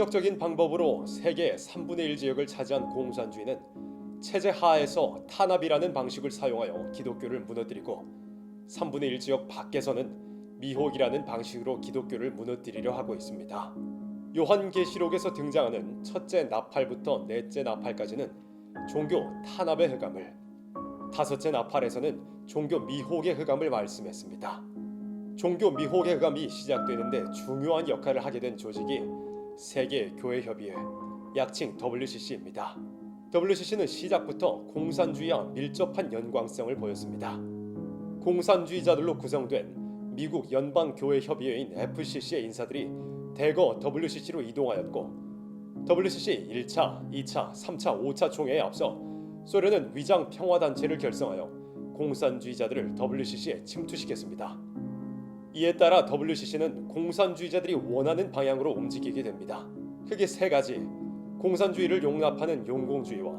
폭력적인 방법으로 세계 3분의 1 지역을 차지한 공산주의는 체제 하에서 탄압이라는 방식을 사용하여 기독교를 무너뜨리고 3분의 1 지역 밖에서는 미혹이라는 방식으로 기독교를 무너뜨리려 하고 있습니다. 요한계시록에서 등장하는 첫째 나팔부터 넷째 나팔까지는 종교 탄압의 흑암을, 다섯째 나팔에서는 종교 미혹의 흑암을 말씀했습니다. 종교 미혹의 흑암이 시작되는데 중요한 역할을 하게 된 조직이 세계 교회 협의회, 약칭 WCC입니다. WCC는 시작부터 공산주의와 밀접한 연관성을 보였습니다. 공산주의자들로 구성된 미국 연방 교회 협의회인 FCC의 인사들이 대거 WCC로 이동하였고 WCC 1차, 2차, 3차, 5차 총회에 앞서 소련은 위장 평화단체를 결성하여 공산주의자들을 WCC에 침투시켰습니다. 이에 따라 WCC는 공산주의자들이 원하는 방향으로 움직이게 됩니다. 크게 세 가지: 공산주의를 용납하는 용공주의와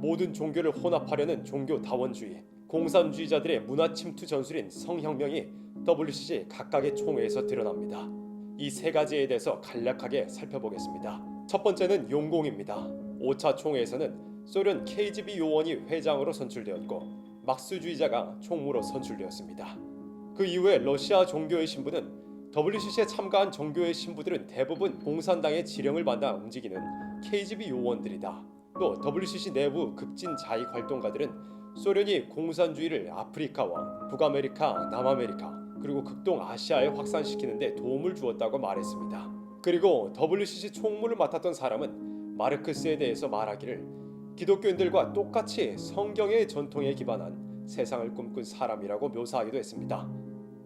모든 종교를 혼합하려는 종교 다원주의, 공산주의자들의 문화 침투 전술인 성혁명이 WCC 각각의 총회에서 드러납니다. 이 세 가지에 대해서 간략하게 살펴보겠습니다. 첫 번째는 용공입니다. 5차 총회에서는 소련 KGB 요원이 회장으로 선출되었고 막스주의자가 총무로 선출되었습니다. 그 이후에 러시아 종교의 신부는 WCC에 참가한 종교의 신부들은 대부분 공산당의 지령을 받아 움직이는 KGB 요원들이다. 또 WCC 내부 급진 자익 활동가들은 소련이 공산주의를 아프리카와 북아메리카, 남아메리카 그리고 극동 아시아에 확산시키는 데 도움을 주었다고 말했습니다. 그리고 WCC 총무를 맡았던 사람은 마르크스에 대해서 말하기를 기독교인들과 똑같이 성경의 전통에 기반한 세상을 꿈꾼 사람이라고 묘사하기도 했습니다.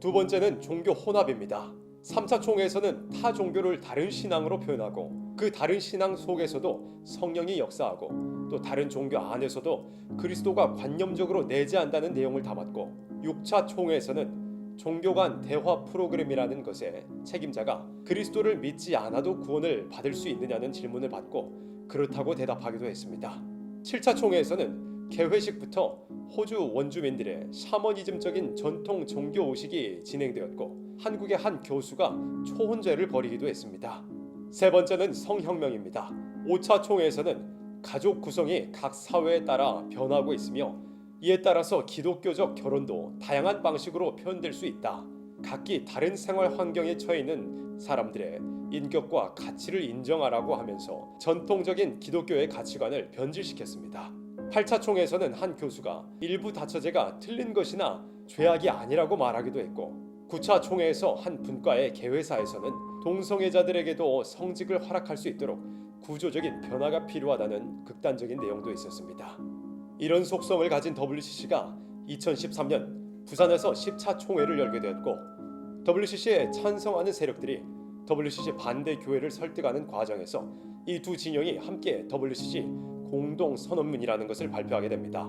두 번째는 종교 혼합입니다. 3차 총회에서는 타 종교를 다른 신앙으로 표현하고 그 다른 신앙 속에서도 성령이 역사하고 또 다른 종교 안에서도 그리스도가 관념적으로 내재한다는 내용을 담았고 6차 총회에서는 종교 간 대화 프로그램이라는 것에 책임자가 그리스도를 믿지 않아도 구원을 받을 수 있느냐는 질문을 받고 그렇다고 대답하기도 했습니다. 7차 총회에서는 개회식부터 호주 원주민들의 샤머니즘적인 전통 종교 의식이 진행되었고 한국의 한 교수가 초혼죄를 벌이기도 했습니다. 세 번째는 성혁명입니다. 5차 총회에서는 가족 구성이 각 사회에 따라 변하고 있으며 이에 따라서 기독교적 결혼도 다양한 방식으로 표현될 수 있다. 각기 다른 생활 환경에 처해 있는 사람들의 인격과 가치를 인정하라고 하면서 전통적인 기독교의 가치관을 변질시켰습니다. 8차 총회에서는 한 교수가 일부 다처제가 틀린 것이나 죄악이 아니라고 말하기도 했고 9차 총회에서 한 분과의 개회사에서는 동성애자들에게도 성직을 허락할 수 있도록 구조적인 변화가 필요하다는 극단적인 내용도 있었습니다. 이런 속성을 가진 WCC가 2013년 부산에서 10차 총회를 열게 되었고 WCC에 찬성하는 세력들이 WCC 반대 교회를 설득하는 과정에서 이 두 진영이 함께 WCC 공동 선언문이라는 것을 발표하게 됩니다.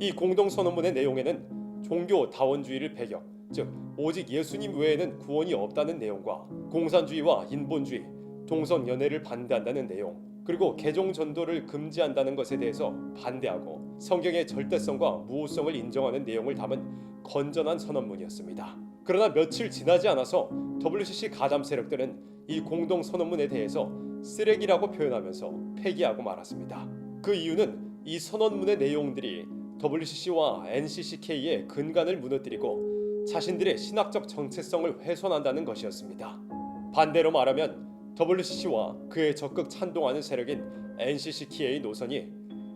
이 공동 선언문의 내용에는 종교 다원주의를 배경, 즉 오직 예수님 외에는 구원이 없다는 내용과 공산주의와 인본주의, 동성 연애를 반대한다는 내용, 그리고 개종 전도를 금지한다는 것에 대해서 반대하고 성경의 절대성과 무호성을 인정하는 내용을 담은 건전한 선언문이었습니다. 그러나 며칠 지나지 않아서 WCC 가담 세력들은 이 공동 선언문에 대해서 쓰레기라고 표현하면서 폐기하고 말았습니다. 그 이유는 이 선언문의 내용들이 WCC와 NCCK의 근간을 무너뜨리고 자신들의 신학적 정체성을 훼손한다는 것이었습니다. 반대로 말하면 WCC와 그에 적극 찬동하는 세력인 NCCK의 노선이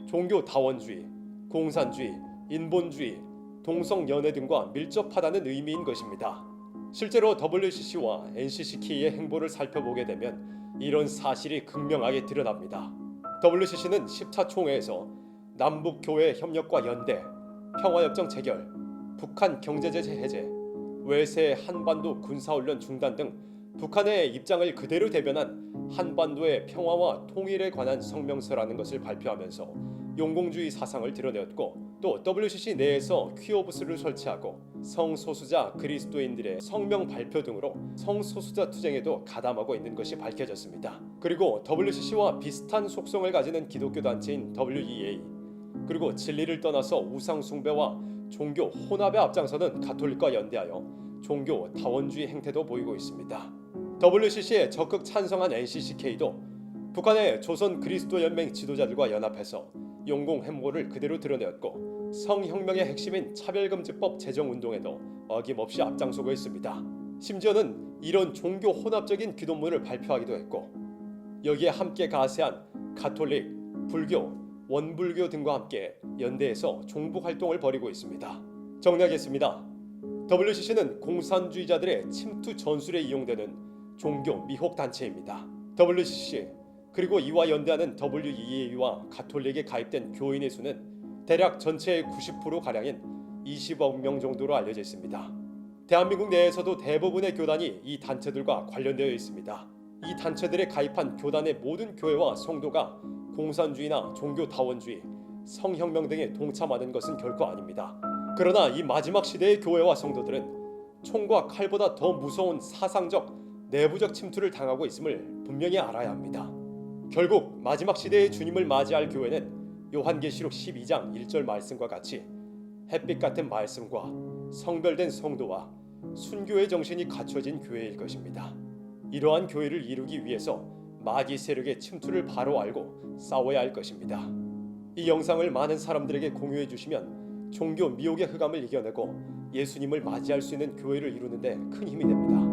종교 다원주의, 공산주의, 인본주의, 동성 연애 등과 밀접하다는 의미인 것입니다. 실제로 WCC와 NCCK의 행보를 살펴보게 되면 이런 사실이 극명하게 드러납니다. WCC는 10차 총회에서 남북 교회 협력과 연대, 평화협정 체결, 북한 경제제재 해제, 외세 한반도 군사훈련 중단 등 북한의 입장을 그대로 대변한 한반도의 평화와 통일에 관한 성명서라는 것을 발표하면서 용공주의 사상을 드러내었고 또 WCC 내에서 퀴오브스를 설치하고 성소수자 그리스도인들의 성명 발표 등으로 성소수자 투쟁에도 가담하고 있는 것이 밝혀졌습니다. 그리고 WCC와 비슷한 속성을 가지는 기독교 단체인 WEA 그리고 진리를 떠나서 우상 숭배와 종교 혼합에 앞장서는 가톨릭과 연대하여 종교 다원주의 행태도 보이고 있습니다. WCC에 적극 찬성한 NCCK도 북한의 조선 그리스도 연맹 지도자들과 연합해서 용공 횡모를 그대로 드러내었고 성혁명의 핵심인 차별금지법 제정 운동에도 어김없이 앞장서고 있습니다. 심지어는 이런 종교 혼합적인 기도문을 발표하기도 했고 여기에 함께 가세한 가톨릭, 불교, 원불교 등과 함께 연대해서 종북 활동을 벌이고 있습니다. 정리하겠습니다. WCC는 공산주의자들의 침투 전술에 이용되는 종교 미혹 단체입니다. WCC 그리고 이와 연대하는 WEA와 가톨릭에 가입된 교인의 수는 대략 전체의 90% 가량인 20억 명 정도로 알려져 있습니다. 대한민국 내에서도 대부분의 교단이 이 단체들과 관련되어 있습니다. 이 단체들에 가입한 교단의 모든 교회와 성도가 공산주의나 종교 다원주의, 성혁명 등에 동참하는 것은 결코 아닙니다. 그러나 이 마지막 시대의 교회와 성도들은 총과 칼보다 더 무서운 사상적 내부적 침투를 당하고 있음을 분명히 알아야 합니다. 결국 마지막 시대의 주님을 맞이할 교회는 요한계시록 12장 1절 말씀과 같이 햇빛 같은 말씀과 성별된 성도와 순교의 정신이 갖춰진 교회일 것입니다. 이러한 교회를 이루기 위해서 마귀 세력의 침투를 바로 알고 싸워야 할 것입니다. 이 영상을 많은 사람들에게 공유해 주시면 종교 미혹의 흑암을 이겨내고 예수님을 맞이할 수 있는 교회를 이루는데 큰 힘이 됩니다.